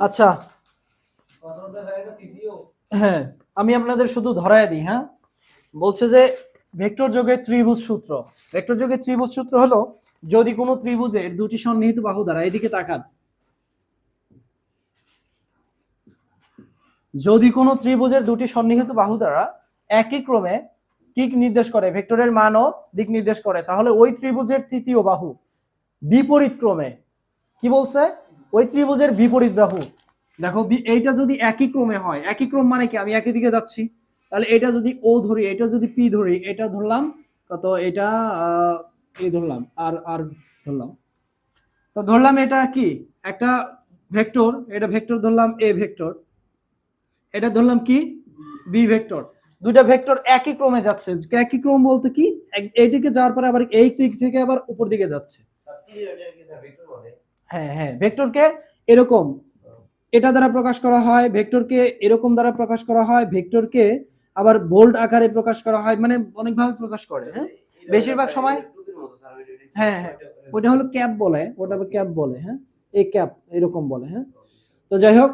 আচ্ছা। হ্যাঁ আমি আপনাদের শুধু ধরায় দিই হ্যাঁ? বলছে যে ভেক্টর যোগের ত্রিভুজ সূত্র। ভেক্টর যোগের ত্রিভুজ সূত্র হলো যদি কোনো ত্রিভুজের দুটি সন্নিহিত বাহু দ্বারা এদিকে তাকান। যদি কোনো ত্রিভুজের দুটি সন্নিহিত বাহু দ্বারা একই ক্রমে কি নির্দেশ করে, ভেক্টরের মান ও দিক নির্দেশ করে, তাহলে ওই ত্রিভুজের তৃতীয় বাহু বিপরীত ক্রমে কি বলছে? ওই ত্রিভুজের বিপরীত বাহু। দেখো এইটা যদি একই ক্রমে হয়, একই ক্রম মানে কি? আমি একই দিকে যাচ্ছি। তাহলে এটা যদি ও ধরি, এটা যদি পি ধরি, এটা ধরলাম, কত? এটা এই ধরলাম, আর আর ধরলাম। তো ধরলাম এটা কি? একটা ভেক্টর, এটা ভেক্টর ধরলাম এ ভেক্টর। এটা ধরলাম কি? B vector. দুইটা ভেক্টর একই ক্রমে যাচ্ছে। একই ক্রম বলতে কি? এইদিকে যাওয়ার পরে আবার এই দিক থেকে আবার উপর দিকে যাচ্ছে। হ্যাঁ হ্যাঁ ভেক্টরকে এরকম, এটা দ্বারা প্রকাশ করা হয়, ভেক্টরকে এরকম দ্বারা প্রকাশ করা হয়, ভেক্টরকে আবার বোল্ড আকারে প্রকাশ করা হয় মানে অনেকভাবে প্রকাশ করে হ্যাঁ? বেশিরভাগ সময় হ্যাঁ হ্যাঁ ওটা হলো ক্যাপ বলে, ওটা ক্যাপ বলে হ্যাঁ? এই ক্যাপ, এরকম বলে হ্যাঁ? তো যাই হোক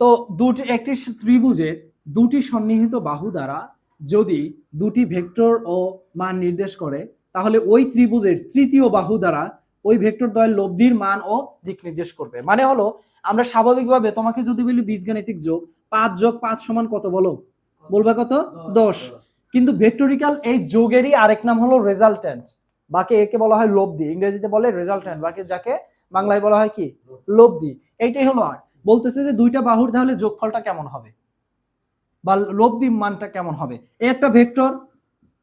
তো দুটি, একটি ত্রিভুজের দুটি সন্নিহিত বাহু দ্বারা যদি দুটি ভেক্টর ও মান নির্দেশ করে, তাহলে ওই ত্রিভুজের তৃতীয় বাহু দ্বারা ওই ভেক্টর দ্বয়ের লব্ধির মান ও দিক নির্দেশ করবে। মানে হলো আমরা স্বাভাবিকভাবে তোমাকে যদি বলি বীজগাণিতিক যোগ পাঁচ যোগ পাঁচ সমান কত বলো? বলবা কত? দশ কিন্তু ভেক্টরিক্যাল এই যোগেরই আরেক নাম হলো রেজাল্ট্যান্ট বাকি একে বলা হয় লব্ধি ইংরেজিতে বলে রেজাল্ট্যান্ট বাকি যাকে বাংলায় বলা হয় কি? লব্ধি। এইটাই হলো আর। বলতেছে যে দুইটা বাহুর তাহলে যোগফলটা কেমন হবে? বা লব্ধি মানটা কেমন হবে? এ একটা ভেক্টর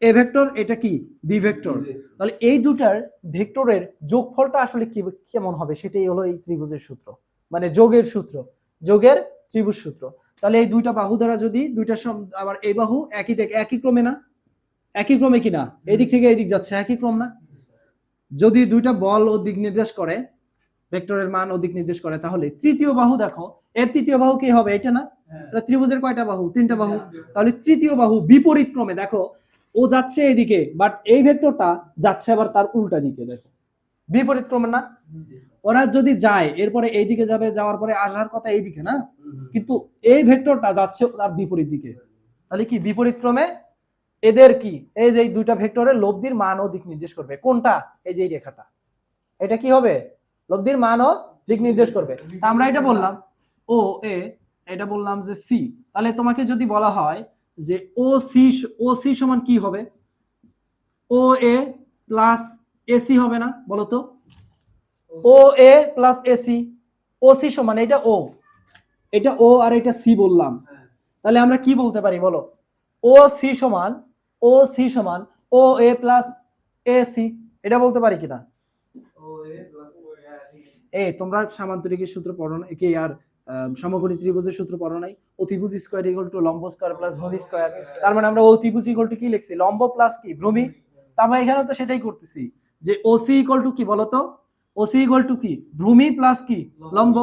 এ ভেক্টর এটা কি? বি ভেক্টর তাহলে এই দুটার ভেক্টরের যোগফলটা আসলে কি কেমন হবে? সেটাই হলো এই ত্রিভুজের সূত্র। মানে যোগের সূত্র। যোগের ত্রিভুজ সূত্র। তাহলে এই দুইটা বাহু দ্বারা যদি দুইটা আবার এই বাহু একই দিক একই ক্রমে না? একই ক্রমে কি না? এদিক থেকে এদিক যাচ্ছে একই ক্রম না? যদি দুইটা বল ও দিক নির্দেশ করে ভেক্টরের মান ও দিক নির্দেশ করে তাহলে তৃতীয় বাহু দেখো এর তৃতীয় বাহু কি হবে? এটা না? এটা ত্রিভুজের কয়টা বাহু। তিনটা বাহু। তাহলে তৃতীয় বাহু বিপরীত ক্রমে দেখো ও যাচ্ছে এদিকে বাট এই ভেক্টরটা যাচ্ছে আবার তার উল্টা দিকে, দেখো। বিপরীত ক্রমে না? ওরা যদি যায়, এরপরে এইদিকে যাবে, যাওয়ার পরে আসার কথা এইদিকে না? কিন্তু এই ভেক্টরটা যাচ্ছে তার বিপরীত দিকে। তাহলে কি বিপরীত ক্রমে? এদের কি? এই যে দুইটা ভেক্টরের লব্ধির মান ও দিক নির্দেশ করবে। কোনটা? এই যে রেখাটা। এটা কি হবে? লব্ধির মান ও দিক নির্দেশ করবে। তা আমরা এটা বললাম, ও, এ, এটা বললাম যে সি। তাহলে তোমাকে যদি বলা হয় যে ও সি ও সি সমান কি হবে? ও এ প্লাস এসি হবে না বলতো? O A plus AC O C সমান এটা ও। এটা ও আর এটা সি বললাম। তাহলে আমরা কি বলতে পারি বলো? ও সি সমান ও সি সমান ও এ প্লাস এ সি এটা বলতে পারি কিনা? এ তোমরা সামান্তরিকের সূত্র পড়ো না কি আর সমকোণী ত্রিভুজের সূত্র পড়ো নাই। অতিভুজ স্কোয়ার ইকুয়াল টু লম্ব স্কোয়ার প্লাস ভূমি স্কোয়ার তার মানে আমরা অতিভুজ ইকুয়াল টু কি লিখছি? লম্ব প্লাস কি? ভূমি? তা আমরা এখানেও তো সেটাই করতেছি। যে ওসি ইকুয়াল টু কি বলতো? ওসি ইকুয়াল টু কি? ভূমি প্লাস কি? লম্ব।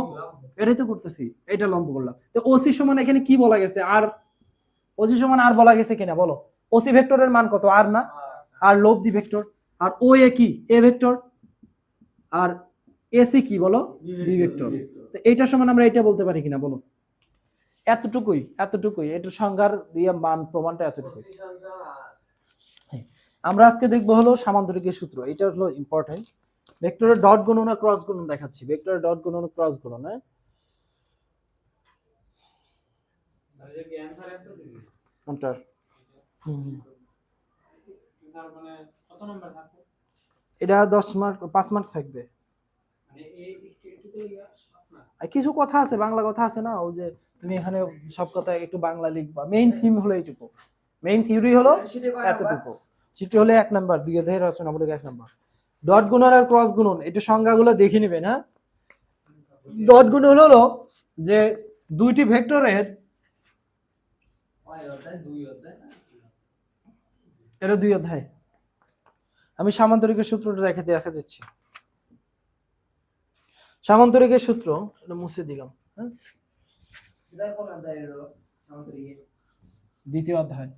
এটাই তো করতেছি। এটা লম্ব করলাম। তো ওসি সমান এখানে কি বলা গেছে? আর ওসি সমান আর বলা গেছে কিনা? বলো। ওসি ভেক্টরের মান কত? আর না? আর লোভ দি ভেক্টর। আর ও এ কি? এ ভেক্টর। আর এসি কি বলো? B vector. তো এইটা সমান আমরা এটা বলতে পারি কিনা বলো এতটুকুই এতটুকুই, এটার সংজ্ঞার ইয়ে মান, প্রমাণটা এতটুকুই। আমরা আজকে দেখব হলো সামান্তরিকের সূত্র, এটা হলো ইম্পর্টেন্ট ভেক্টরের ডট গুণন ক্রস গুণন দেখাচ্ছি ভেক্টরের ডট গুণন ক্রস গুণন হ্যাঁ। হুম। এটা দশ মার্ক পাঁচ মার্ক থাকবে। আর কিছু কথা আছে বাংলা কথা আছে না? ওই যে তুমি এখানে সব কথা একটু বাংলা লিখবা। মেইন থিম হলো এইটুকু। মেইন থিওরি হলো এতটুকু। সেটি হলো এক নাম্বার দুই অধ্যায়ের রচনামূলক এক নাম্বার ডট গুণন আর ক্রস গুণন একটু সংজ্ঞাগুলো দেখে নেবেন হ্যাঁ? ডট গুণন হলো যে দুইটি ভেক্টরের এটা দুই অধ্যায়। আমি সামান্তরিকের সূত্রটা দেখাতে দেখা যাচ্ছি। সামান্তরিকের সূত্র এটা মুছে দিলাম হ্যাঁ? দ্বিতীয় অধ্যায়।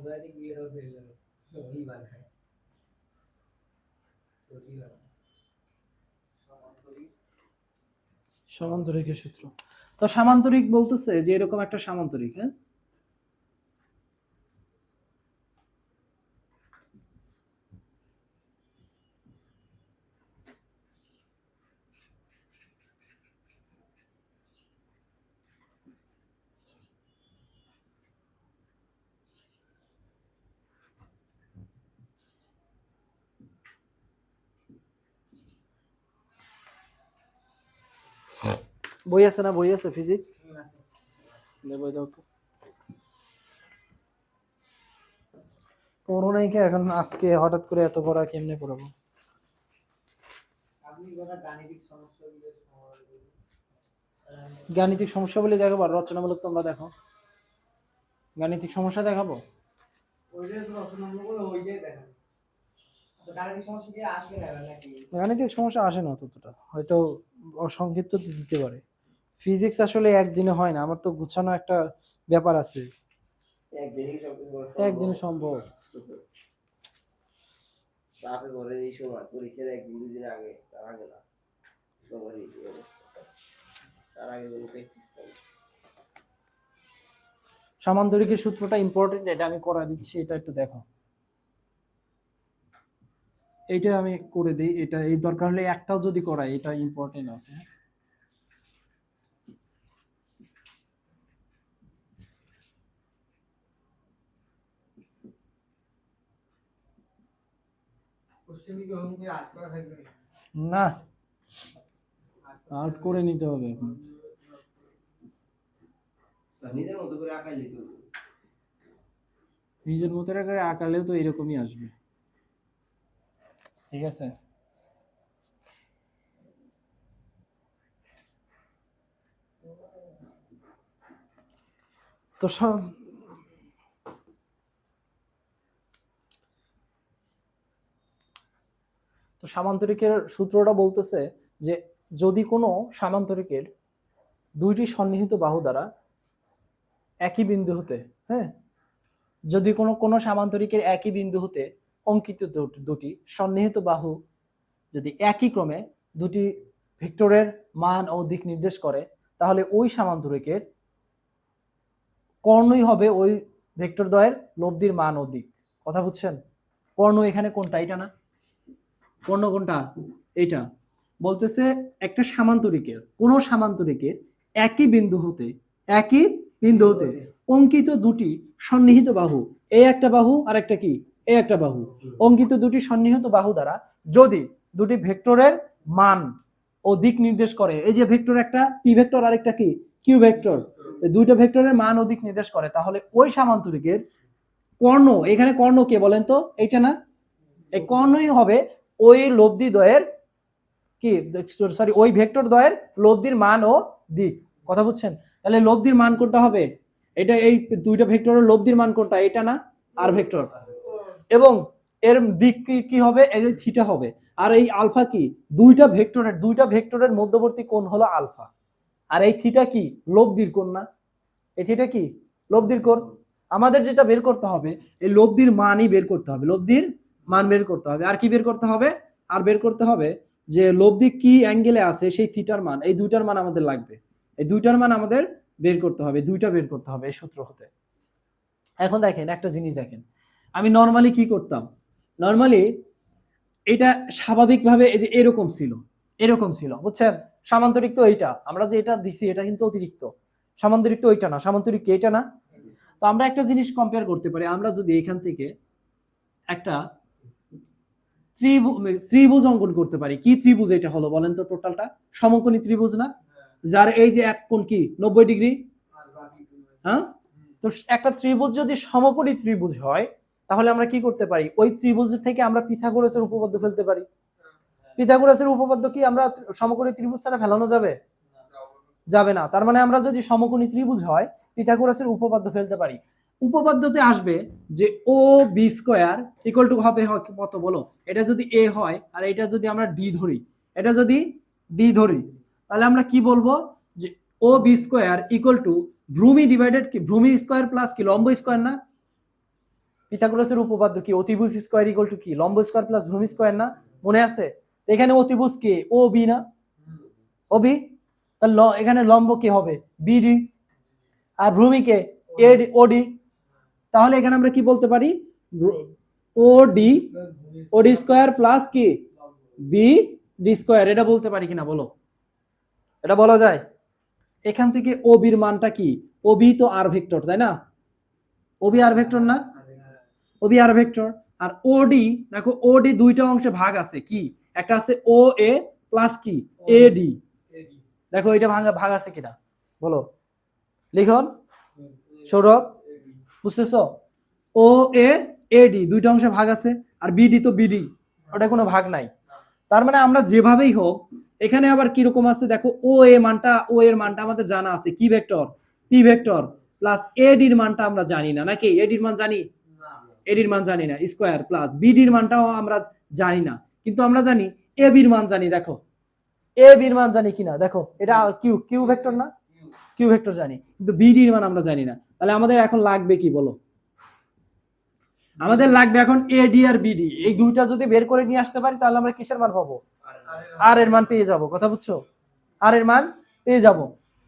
मोजाइक ये सब दे लो वही बात है तो ही बात সমান্তরিকের সূত্র তো সামান্তরিক বলতেছে যে এরকম একটা সামান্তরিক হ্যাঁ বই আছে না বই আছে ফিজিক্স নে বই দাও তো। পড়ো নাই কে? এখন আজকে হঠাৎ করে এত পড়া কেমনে পড়াবো? গাণিতিক সমস্যা বলে দেখাবো আর রচনামূলক তোমরা দেখো। গাণিতিক সমস্যা দেখাবো? আচ্ছা গাণিতিক সমস্যা গাণিতিক আসে না ততটা হয়তো অসংক্ষিপ্ত দিতে পারে। ফিজিক্স আসলে একদিনে হয় না আমার তো গুছানো একটা ব্যাপার আছে। একদিনে সম্ভব। চাপে পড়ে এই সময় পরীক্ষার একদিন দুদিন আগে তার আগে না সবারই তার আগে কোনো প্র্যাকটিস করে। সামান্তরিকের সূত্রটা ইম্পর্টেন্ট এটা আমি করা দিচ্ছি এটা একটু দেখো। এইটা আমি করে দিই এটা এই দরকার হলে একটাও যদি করাই এটা ইম্পর্টেন্ট আছে কোশ্চেন কি হোম করে আট করা থাকবে না আউট করে নিতে হবে এখন। নিজের মতো করে নিজের মতো করে আঁকালেও তো এরকমই আসবে। ঠিক আছে? তো সব তো সামান্তরিকের সূত্রটা বলতেছে যে যদি কোনো সামান্তরিকের দুইটি সন্নিহিত বাহু দ্বারা একই বিন্দু হতে হ্যাঁ? যদি কোনো কোনো সামান্তরিকের একই বিন্দু হতে অঙ্কিত দুটি সন্নিহিত বাহু যদি একই ক্রমে দুটি ভেক্টরের মান ও দিক নির্দেশ করে, তাহলে ওই সামান্তরিকের কর্ণই হবে ওই ভেক্টর দ্বয়ের লব্ধির মান ও দিক। কথা বুঝছেন? কর্ণ এখানে কোনটা এটা না। কর্ণ কোনটা? এইটা। বলতেছে একটা সামান্তরিকের, কোনো সামান্তরিকের একই বিন্দু হতে, একই বিন্দু হতে অঙ্কিত দুটি সন্নিহিত বাহু এই একটা বাহু আর একটা কি? এই একটা বাহু। অঙ্কিত দুটি সন্নিহিত বাহু দ্বারা যদি দুটি ভেক্টরের মান ও দিক নির্দেশ করে, এই যে ভেক্টর একটা, পি ভেক্টর আর একটা কি? Q vector. দুইটা ভেক্টরের মান ও দিক নির্দেশ করে, তাহলে ওই সামান্তরিকের কর্ণ, এখানে কর্ণ কে বলেন তো? এইটা না? এই কর্ণই হবে ওই লব্ধি দ্বয়ের কি? সরি ওই ভেক্টর দ্বয়ের লব্ধির মান ও দিক। কথা বুঝছেন? তাহলে লব্ধির মান কোনটা হবে? এটা এই দুইটা ভেক্টরের লব্ধির মান কোনটা? এটা না? আর ভেক্টর এবং এর দিক কি হবে? এই থিটা হবে। আর এই আলফা কি? দুইটা ভেক্টরের দুইটা ভেক্টরের মধ্যবর্তী কোণ হলো আলফা আর এই থিটা কি? লব্ধির কোণ না? এই থিটা কি? লব্ধির কোণ। আমাদের যেটা বের করতে হবে, এই লব্ধির মানই বের করতে হবে। লব্ধির মান বের করতে হবে। আর কি বের করতে হবে? আর বের করতে হবে যে লব্ধি কি অ্যাঙ্গেলে আছে সেই থিটার মান। এই দুইটার মান আমাদের লাগবে। এই দুইটার মান আমাদের বের করতে হবে। দুইটা বের করতে হবে এই সূত্র হতে। এখন দেখেন, একটা জিনিস দেখেন। আমি নর্মালি কি করতাম? নর্মালি এটা স্বাভাবিকভাবে এই যে এরকম ছিল। এরকম ছিল, বুঝছেন? সামান্তরিক তো এইটা। আমরা যে এটা দিছি, এটা কিন্তু অতিরিক্ত। সামান্তরিক তো ওইটা না। সামান্তরিক এটা না? তো আমরা একটা জিনিস কম্পেয়ার করতে পারি। আমরা যদি এখান থেকে একটা ত্রিভুজ অঙ্কন করতে পারি। কি ত্রিভুজ এটা হলো বলেন তো টোটালটা? সমকোণী ত্রিভুজ না? যার এই যে এক কোণ কি? নব্বই ডিগ্রি? হ্যাঁ? তো একটা ত্রিভুজ যদি সমকোণী ত্রিভুজ হয়, তাহলে আমরা কি করতে পারি? ওই ত্রিভুজ থেকে আমরা পিথাগোরাসের উপপাদ্য ফেলতে পারি। পিথাগোরাসের উপপাদ্য কি? আমরা সমকোণী ত্রিভুজ ছাড়া ফেলানো যাবে? যাবে না। তার মানে আমরা যদি সমকোণী ত্রিভুজ হয়, পিথাগোরাসের উপপাদ্য ফেলতে পারি। উপপাদ্যতে আসবে যে O B square equal to হবে কত বলো? এটা যদি এ হয়, আর এটা যদি আমরা ডি ধরি, এটা যদি ডি ধরি, তাহলে আমরা কি বলব? যে O B square equal to ভূমি ডিভাইডেড কি ভূমি স্কোয়ার প্লাস কি লম্ব স্কোয়ার না? পিথাগোরাসের উপপাদ্য কি অতিভুজ স্কোয়ার ইকুয়াল টু কি? লম্ব স্কোয়ার প্লাস ভূমি স্কোয়ার না? মনে আছে? এখানে অতিভুজ কে? ও বি না? ও বি তাহলে এখানে লম্ব কি হবে? বিডি আর ভূমিকে এডি ওডি তাহলে এখানে আমরা কি বলতে পারি? ওডি ওডি স্কোয়ার প্লাস কি? বি ডি স্কোয়ার এটা বলতে পারি কিনা বলো? এটা বলা যায়। এখান থেকে ওবির মানটা কি? ওবি তো আর ভেক্টর তাই না? ওবি আর ভেক্টর না? ওবি আর ভেক্টর আর ওডি দেখো ওডি দুইটা অংশে ভাগ আছে, কি? একটা আছে ও এ প্লাস কি? এ ডি দেখো এটা ভাঙা ভাগ আছে কিনা? বলো। লিখন? সৌরভ? বুঝতেছ? ও, এ এ, ডি, দুইটা অংশে ভাগ আছে, আর বিডি তো বিডি ওটা কোনো ভাগ নাই। তার মানে আমরা যেভাবেই হোক, এখানে আবার কীরকম আছে? দেখো, ও, এ মানটা, ও, এর মানটা আমাদের জানা আছে। কি ভেক্টর? পি ভেক্টর প্লাস এডির মানটা আমরা জানি না, নাকি? এডির মান জানি? এডির মান জানি না, স্কোয়ার প্লাস বিডির মানটাও আমরা জানি না। কিন্তু আমরা জানি এ বির মান জানি, দেখো। এ বির মান জানি কিনা? দেখো, এটা কিউ কিউ ভেক্টর না? কিউ ভেক্টর জানি। কিন্তু বিডির মান আমরা জানি না। তাহলে আমাদের এখন লাগবে কি বলো? আমাদের লাগবে এখন এডি আর বিডি এই দুইটা যদি বের করে নিয়ে আসতে পারি, তাহলে আমরা কিসের মান পাবো? আর এর মান পেয়ে যাব, কথা বুঝছ? আর এর মান পেয়ে যাব।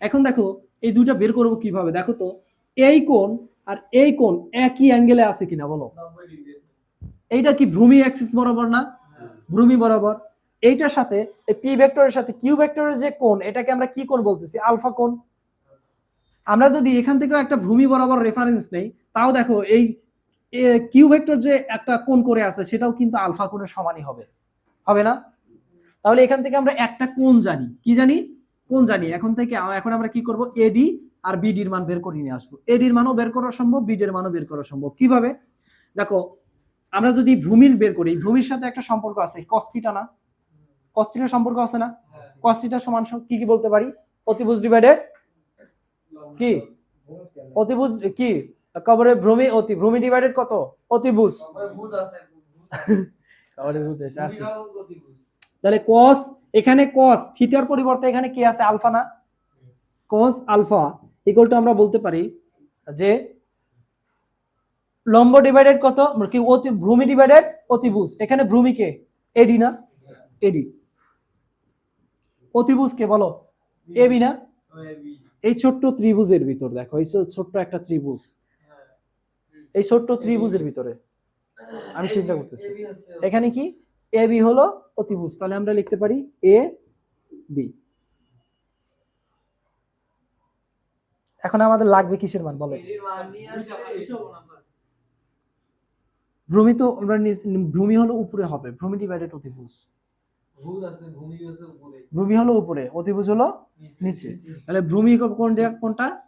এখন দেখো, এই দুইটা বের করব কীভাবে? দেখো তো, এই কোণ আর এই কোণ একই অ্যাঙ্গেলে আছে কিনা বলো? এইটা কি ভূমি অ্যাক্সিস বরাবর না? ভূমি বরাবর। এইটার সাথে, এই পি ভেক্টরের সাথে কিউ ভেক্টরের যে কোণ, এটাকে আমরা কি কোণ বলতেছি? আলফা কোণ। আমরা যদি এখান থেকেও একটা ভূমি বরাবর রেফারেন্স নেই তাও দেখো এই কিউ ভেক্টর যে একটা কোণ করে আছে সেটাও কিন্তু আলফা কোণের সমানই হবে। হবে না? তাহলে এখান থেকে আমরা একটা কোণ জানি। কি জানি? কোণ জানি। এখন থেকে এখন আমরা কি করব? এডি আর বিডির মান বের করে নিয়ে আসব। এডির মানও বের করা সম্ভব বিডির মানও বের করা সম্ভব। কীভাবে? দেখো আমরা যদি ভূমির বের করি ভূমির সাথে একটা সম্পর্ক আছে কস্থিটা না? কস্থিটার সম্পর্ক আছে না? কস্থিটা সমান সম- কি কি বলতে পারি? অতিভুজ ডিভাইডেড কি? অতিভুজ কি? কবরে ভূমি অতি ভ্রমি ডিভাইডেড কত? অতিভুজ কবরে ভূত আছে। তাহলে কস এখানে কস থিটার পরিবর্তে এখানে কি আছে? আলফা না? কস আলফা ইকুয়াল টু আমরা বলতে পারি যে লম্ব ডিভাইডেড কত? কি অতি ভূমি ডিভাইডেড অতিভুজ এখানে ভূমিকে এডি না? এডি অতিভুজ কে বলো? এবি না? এই ছোট্ট ত্রিভুজের ভিতর দেখো এই ছোট্ট একটা ত্রিভুজ। এই ছোট্ট ত্রিভুজের ভিতরে। আমি চিন্তা করতেছি। এখানে কি? এ বি হলো অতিভুজ। তাহলে আমরা লিখতে পারি এ বি এখন আমাদের লাগবে কিসের মান বলে ভূমি তো আমরা নিচ- ভূমি হলো উপরে হবে। ভূমি ডিভাইডেড অতিভুজ। ভূমি হলো উপরে অতিভুজ হলো নিচে। তাহলে ভূমি কো- কোন জায়গা- কোনটা?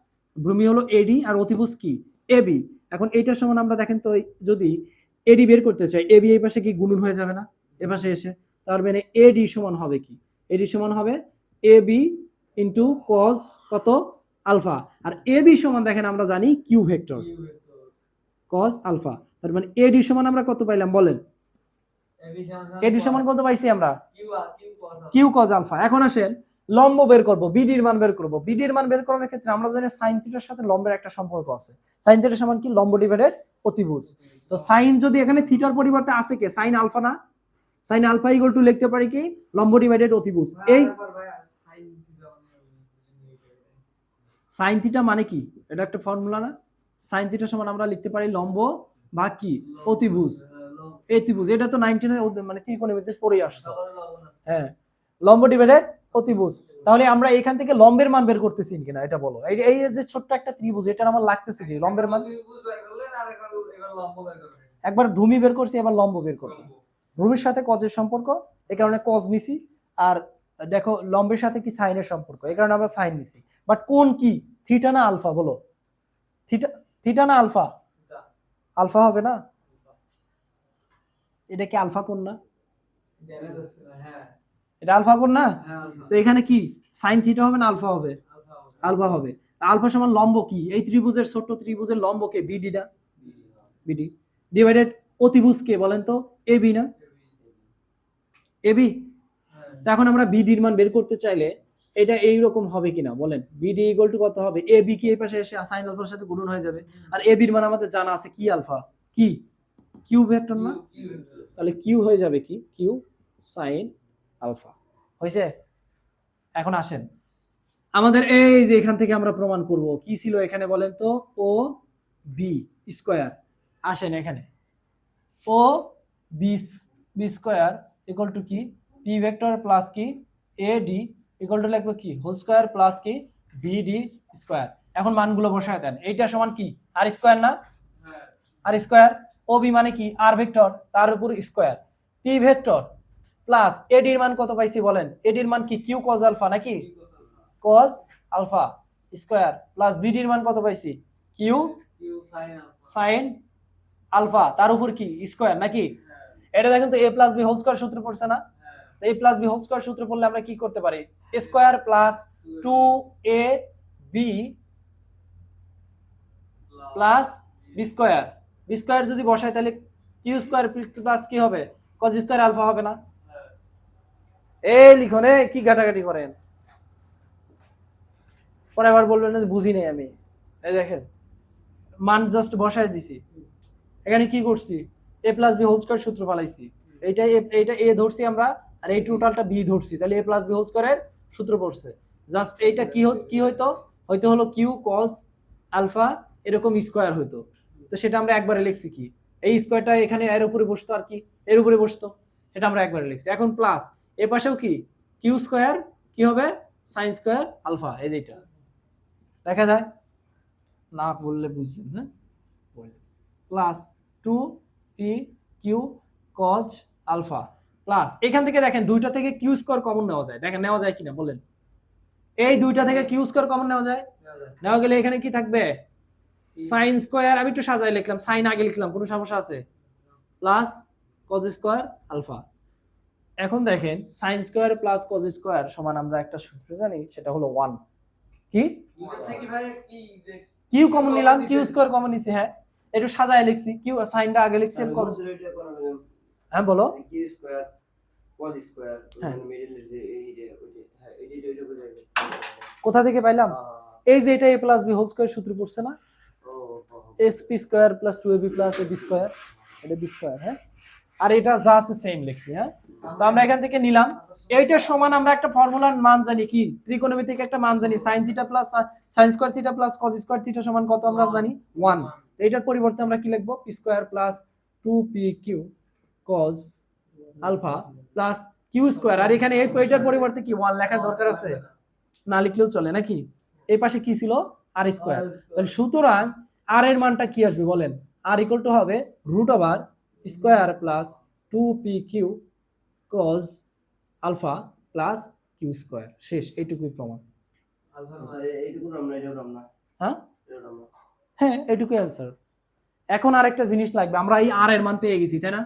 ভূমি হলো এডি আর অতিভুজ কি? এবি এখন এইটার সমান আমরা দেখেন তো যদি এডি বের করতে চাই এবি এই পাশে কি গুণন হয়ে যাবে না? এ পাশে এসে। তার মানে এডি সমান হবে কি? এডি সমান হবে এ বি ইন্টু কজ কত? আলফা। আর এ বি সমান দেখেন আমরা জানি কিউ ভেক্টর কজ আলফা। তার মানে এডি সমান আমরা কত পাইলাম? বলেন। এডি সমান কত পাইছি আমরা। কিউ কজ আলফা এখন আসেন লম্ব বের করব বিডির মান বের করব। বিডির মান বের করার ক্ষেত্রে আমরা জানি সাইন থিটার সাথে লম্বের একটা সম্পর্ক আছে। সাইন থিটার সমান কি? লম্ব ডিভাইডেড অতিভুজ। তো সাইন যদি এখানে থিটার পরিবর্তে আছে কে? সাইন আলফা না? সাইন আলফা ইকুয়াল টু লিখতে পারি কি? লম্ব ডিভাইডেড অতিভুজ। এই সাইন থিটা মানে কি? এটা একটা ফর্মুলা না। সাইন থিটা সমান আমরা লিখতে পারি লম্ব বা কি? অতিভুজ। অতিভুজ এটা তো নাইনটিনে মানে ত্রিকোণমিতিতে পড়ে আসছে। হ্যাঁ লম্ব ডিভাইডেড অতিভুজ। তাহলে আমরা এখান থেকে লম্বের মান বের করতেছি কিনা এটা বলো। এই এই যে ছোট্ট একটা ত্রিভুজ এটা আমার লাগতেছে কি? লম্বের মান? একবার ভূমি বের করছি এবার লম্ব বের করব ভূমির সাথে কজের সম্পর্ক এই কারণে কজ নিছি। আর দেখো লম্বের সাথে কি সাইনের সম্পর্ক? এই কারণে আমরা সাইন নিছি। বাট কোন কি? থিটা না আলফা বলো। থিটা থিটা না আলফা আলফা হবে না? এটা কি আলফা কোন না? এটা আলফা কোন না? তো এখানে কি? সাইন থিটা হবে না আলফা হবে? আলফা হবে। আলফা সমান লম্ব কি? এই ত্রিভুজের ছোট্ট ত্রিভুজের লম্ব কে? বিডি না? বিডি ডিভাইডেড অতিভুজ কে বলেন তো? এবি না? এবি তো এখন আমরা বিডির মান বের করতে চাইলে এটা এইরকম হবে কিনা বলেন? বিডি ইকুয়াল টু কত হবে? এ বি কি এই পাশে এসে সাইন আলফার সাথে গুণন হয়ে যাবে? আর এ বির মান আমাদের জানা আছে কি আলফা? কি? কিউ ভেক্টর না? তাহলে কিউ হয়ে যাবে কি? Q sine alpha. হয়েছে? এখন আসেন। আমাদের এই যে এখান থেকে আমরা প্রমাণ করব কি ছিল এখানে বলেন তো? ও বি স্কোয়ার আসেন এখানে। O B B square equal to কি? পি ভেক্টর প্লাস কি? এ ডি ইকুয়াল টু লিখব কি? হোল স্কোয়ার প্লাস কি? বি ডি স্কোয়ার এখন মানগুলো বসায় দেন। এইটা সমান কি? আর স্কোয়ার না? আর স্কোয়ার ও বি মানে কি? আর ভেক্টর তার উপর স্কোয়ার পি ভেক্টর প্লাস এডির মান কত পাইছি বলেন? এডির মান কি? কিউ কজ আলফা নাকি? কজ আলফা স্কোয়ার প্লাস বিডির মান কত পাইছি? কিউ সাইন আলফা তার উপর কি? স্কোয়ার নাকি? এটা দেখেন তো A plus B whole square সূত্র পড়ছে না? A plus B whole square সূত্র পড়লে আমরা কি করতে পারি? Square plus two A B plus B square B square যদি বসাই, তাহলে কিউ স্কোয়ার প্লাস কি হবে? কজ স্কোয়ার আলফা হবে না। এই লিখুন কি ঘাটাঘাটি করেন? পরে আবার বলবেন না বুঝি নেই আমি। এই দেখেন, মান জাস্ট বসায় দিছি। এখানে কি করছি? A plus B whole square সূত্র ফালাইছি। এইটা এইটা এ ধরছি আমরা, আর এই টোটালটা বি ধরছি। তাহলে এ প্লাস বি হোল স্কোয়ারের সূত্র পড়ছে। জাস্ট এইটা কি কি হইতো? হয়তো হলো কিউ কস আলফা এরকম স্কোয়ার হইতো। তো সেটা আমরা একবারে লিখছি কি? এই স্কোয়ারটা এখানে এর উপরে বসতো আর কি? এর উপরে বসতো। এটা আমরা একবারে লিখছি। এখন প্লাস এ পাশেও কি? কিউ স্কোয়ার কি হবে? সাইন স্কোয়ার আলফা এই যে এটা। দেখা যায়? না বললে বুঝলেন হ্যাঁ? Plus two p q cos alpha plus এখান থেকে দেখেন দুইটা থেকে কিউ স্কোয়ার কমন নেওয়া যায়। দেখেন নেওয়া যায় কিনা বলেন। এই দুইটা থেকে কিউ স্কোয়ার কমন নেওয়া যায়। নেওয়া গেলে এখানে কি থাকবে? সাইন স্কোয়ার আমি একটু সাজাই লিখলাম। সাইন আগে লিখলাম কোনো সমস্যা আছে? প্লাস কজ স্কোয়ার আলফা এখন দেখেন sine square plus cos square সমান আমরা একটা সূত্র জানি সেটা হলো ওয়ান কি? কিউ কমন নিলাম কিউ স্কোয়ার কমন নিছি হ্যাঁ। একটু সাজায় লিখছি কিউ সাইনটা আগে লিখছি হ্যাঁ বলো। কিউ স্কোয়ার কজ স্কোয়ার কোথা থেকে পাইলাম? এই যে এটা A plus B whole square সূত্র পড়ছে না। S P square plus two A B plus A B square এটা বি স্কোয়ার হ্যাঁ? আর এটা যা আছে সেম লিখছি হ্যাঁ? তো আমরা এখান থেকে নিলাম। এইটার সমান আমরা একটা ফর্মুলার মান জানি কি? ত্রিকোণমিতিক একটা মান জানি। Sine theta plus sine square theta plus cos square theta সমান কত আমরা জানি? ওয়ান এইটার পরিবর্তে আমরা কি লিখব? P square plus two p q cos alpha plus q square আর এখানে এই এইটার পরিবর্তে কি? ওয়ান লেখার দরকার আছে? না লিখলেও চলে নাকি? এই পাশে কি ছিল? আর স্কোয়ার তাহলে সুতরাং আর এর মানটা কি আসবে বলেন? আর ইকুয়াল টু হবে root over square plus two p q cos alpha plus q square শেষ এইটুকুই প্রমাণ। আর নাম না। হ্যাঁ? হ্যাঁ এইটুকুই অ্যান্সার এখন আরেকটা জিনিস লাগবে আমরা এই আর এর মান পেয়ে গেছি তাই না?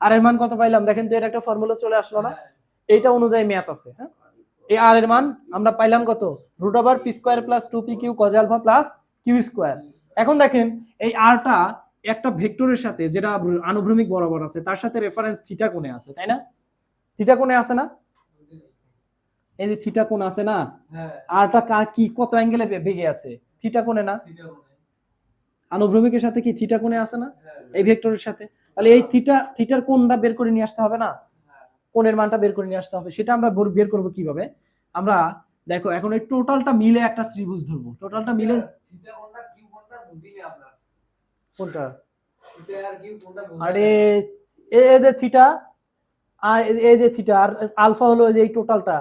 আর এর মান কত পাইলাম? দেখেন তো এটা একটা ফর্মুলা চলে আসলো না? এইটা অনুযায়ী ম্যাথ আছে হ্যাঁ? এই আর এর মান আমরা পাইলাম কত? Root over P square plus two P Q cos alpha plus Q square এখন দেখেন এই আরটা একটা ভেক্টরের সাথে যেটা আনুভ্রমিক বরাবর আছে তার সাথে রেফারেন্স থিটা কোণে আছে তাই না? থিটা কোণে আছে না? এই যে থিটা কোণ আছে না? আরটা কা- কি কত অ্যাঙ্গেলে বেগে আছে? থিটা কোণে না? আনুভ্রমিকের সাথে কি থিটা কোণে আছে না? এই ভেক্টরের সাথে। তাহলে এই থিটা থিটার কোণটা বের করে নিয়ে আসতে হবে না? কোণের মানটা বের করে নিয়ে আসতে হবে। সেটা আমরা বের করব কীভাবে? আমরা দেখো এখন এই টোটালটা মিলে একটা ত্রিভুজ ধরবো। টোটালটা মিলে কোনটা? আরে এ- এই যে থিটা আর এ- এই যে থিটা আর আলফা হলো যে এই টোটালটা।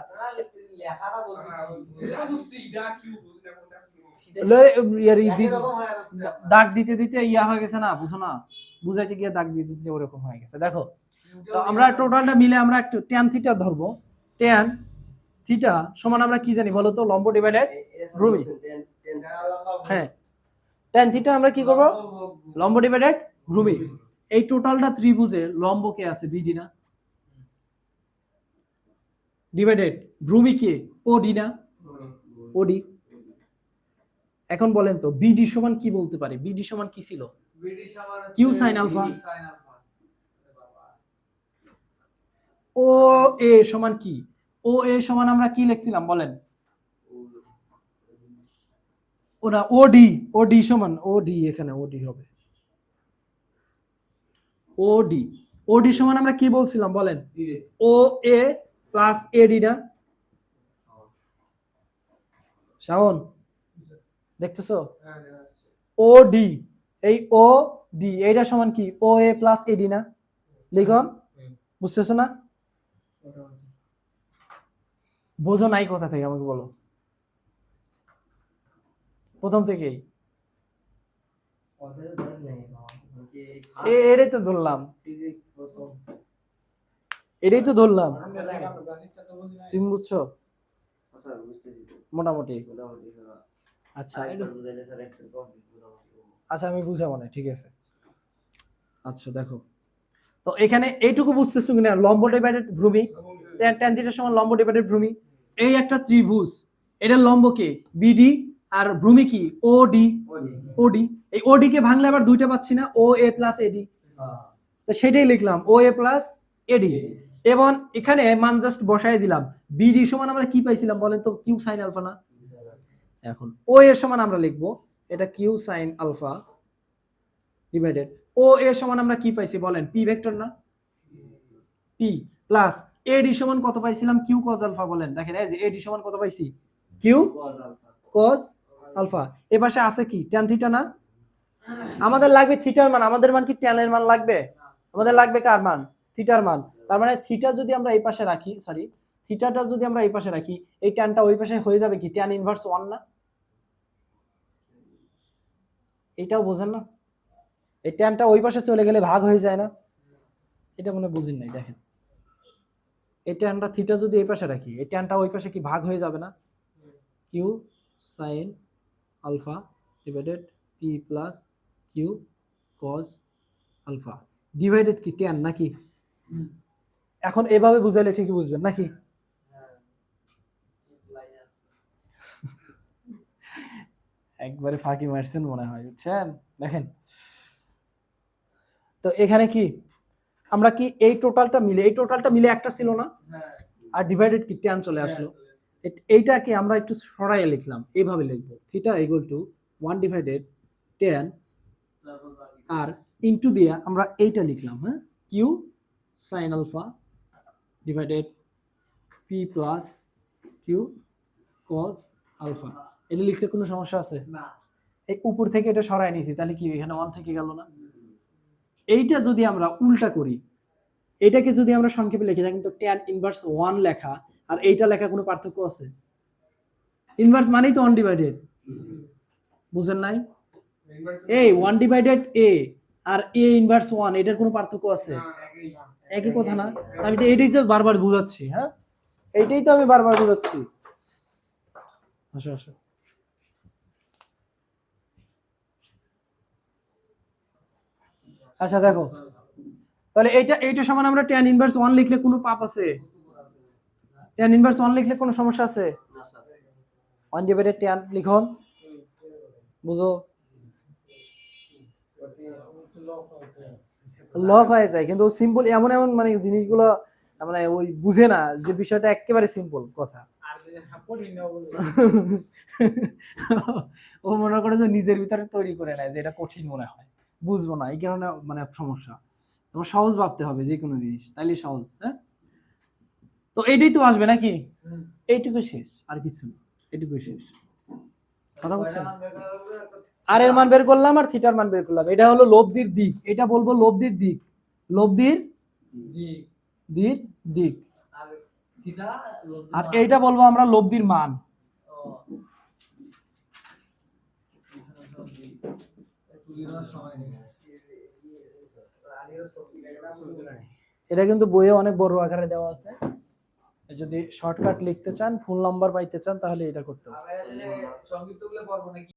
দাগ দিতে দিতে ইয়া হয়ে গেছে না বুঝো না। বুঝাইতে গিয়ে দাগ দিতে দিতে ওরকম হয়ে গেছে। দেখো তো আমরা টোটালটা মিলে আমরা একটু ট্যান থিটা ধরবো। ট্যান থিটা সমান আমরা কি জানি বলো তো? লম্ব ডিভাইডেড ten- হ্যাঁ। ট্যান থিটা আমরা কি করব? লম্ব ডিভাইডেড ভূমি। এই টোটালটা ত্রিভুজের লম্ব কে আছে বিডি না? ডিভাইডেড ভূমি কে? ওডি না? ওডি এখন বলেন তো বিডি সমান কি বলতে পারে? বিডি সমান কি ছিল? Q sine alpha O A সমান কি? ও এ সমান আমরা কি লিখছিলাম? বলেন। ও না ওডি ওডি সমান ওডি এখানে ওডি হবে। ওডি ওডি সমান আমরা কি বলছিলাম বলেন? ও এ প্লাস এডি না শাওন দেখতেছো? ও ডি এই ও ডি এইটা সমান কি? ও এ প্লাস এডি না? লিখন? বুঝতেছো না? বোঝো নাই কোথা থেকে আমাকে বলো। প্রথম থেকেই। এটাই তো ধরলাম। এটাই তো ধরলাম। তুমি বুঝছ? আচ্ছা মোটামুটি। হ্যাঁ। আচ্ছা আচ্ছা আমি বুঝাবো না ঠিক আছে। আচ্ছা দেখো। তো এখানে এইটুকু বুঝতেছো কিনা? লম্ব ডিভাইডেড ভূমি ট্যান থিটার সমান লম্ব ডিভাইডেড ভূমি এই একটা ত্রিভুজ। এটা লম্ব কে? বিডি আর ভূমি কি? ওডি ওডি ওডি এই ওডি কে ভাঙলে আবার দুইটা পাচ্ছি না? ও এ প্লাস এডি তো সেটাই লিখলাম ও এ প্লাস এডি এবং এখানে মান জাস্ট বসায় দিলাম। বিডি সমান আমরা কি পাইছিলাম বলেন তো? কিউ সাইন আলফা না? এখন ও এর সমান আমরা লিখব এটা Q sine alpha divided O এর সমান আমরা কি পাইছি বলেন? পি ভেক্টর না? পি প্লাস এডি সমান কত পাইছিলাম? কিউ কজ আলফা বলেন। দেখেন এই যে এডি সমান কত পাইছি? Q cos alpha cos alpha, এ পাশে আছে কি? ট্যান থিটা না? আমাদের লাগবে থিটার মান। আমাদের মান কি ট্যানের মান লাগবে? আমাদের লাগবে কার মান? থিটার মান। তার মানে থিটা যদি আমরা এই পাশে রাখি সরি থিটাটা যদি আমরা এই পাশে রাখি, এই ট্যানটা ওই পাশে হয়ে যাবে কি? ট্যান ইনভার্স ওয়ান না? এটাও বোঝেন না? এই ট্যানটা ওই পাশে চলে গেলে ভাগ হয়ে যায় না? এটা মনে বুঝেন নাই, দেখেন। এই ট্যানটা থিটা যদি এই পাশে রাখি, এই ট্যানটা ওই পাশে কি ভাগ হয়ে যাবে না? Q sine alpha divided P plus Q cos alpha. Divided কি ট্যান নাকি? এখন এভাবে বুঝাইলে ঠিকই বুঝবেন নাকি? একবারে ফাঁকি মারছেন মনে হয় বুঝছেন? দেখেন। তো এখানে কি? আমরা কি এই টোটালটা মিলে এই টোটালটা মিলে একটা ছিল না? হ্যাঁ। আর ডিভাইডেড কি ট্যান চলে আসলো। এট- এইটাকে আমরা একটু সরাইয়ে লিখলাম। এইভাবে লিখব। Theta equal to one divided tan R into দিয়ে আমরা এইটা লিখলাম হ্যাঁ? Q sine alpha divided P plus Q cos alpha এটা লিখতে কোনো সমস্যা আছে? না। এই উপর থেকে এটা সরাই নিয়েছি তাহলে কি এখানে ওয়ান থেকে গেল না? এইটা যদি আমরা উল্টা করি এটাকে যদি আমরা সংক্ষেপে লিখি থাকি কিন্তু ট্যান ইনভার্স ওয়ান লেখা আর এইটা লেখা কোনো পার্থক্য আছে? ইনভার্স মানেই তো ওয়ান ডিভাইডেড বুঝেন নাই? এই ওয়ান ডিভাইডেড এ আর এ ইনভার্স ওয়ান এটার কোনো পার্থক্য আছে? একই কথা না? আমি তো এটাই তো বারবার বুঝাচ্ছি হ্যাঁ? এইটাই তো আমি বারবার বুঝাচ্ছি। আসো আসো। আচ্ছা দেখো। তাহলে এইটা এইটা সমান আমরা ট্যান ইনভার্স ওয়ান লিখলে কোনো পাপ আছে? ইনভার্স লিখলে কোনো সমস্যা আছে? না স্যার। ওয়ান ডিভাইডেড লিখন। বুঝো? লক হয়ে যায় কিন্তু সিম্পল এমন এমন মানে জিনিসগুলো মানে ওই বুঝে না যে বিষয়টা একেবারে সিম্পল কথা। ও মনে করে যে নিজের ভিতরে তৈরি করে নেয় যে এটা কঠিন মনে হয়। বুঝব না এই কারণে মানে সমস্যা। তোমার সহজ ভাবতে হবে যে কোনো জিনিস তাইলে সহজ হ্যাঁ? তো এইটাই তো আসবে নাকি? এইটুকু শেষ আর কিছু না এইটুকু শেষ। কথা বলছেন? আর এর মান বের করলাম আর থিটার মান বের করলাম। এটা হলো লব্ধির দিক। এটা বলব লব্ধির দিক। লব্ধির দিক। দিক। আর এইটা বলব আমরা লব্ধির মান। এটা কিন্তু বইয়ে অনেক বড় আকারে দেওয়া আছে। যদি শর্টকাট লিখতে চান ফোন নাম্বার পাইতে চান তাহলে এটা করতে হবে।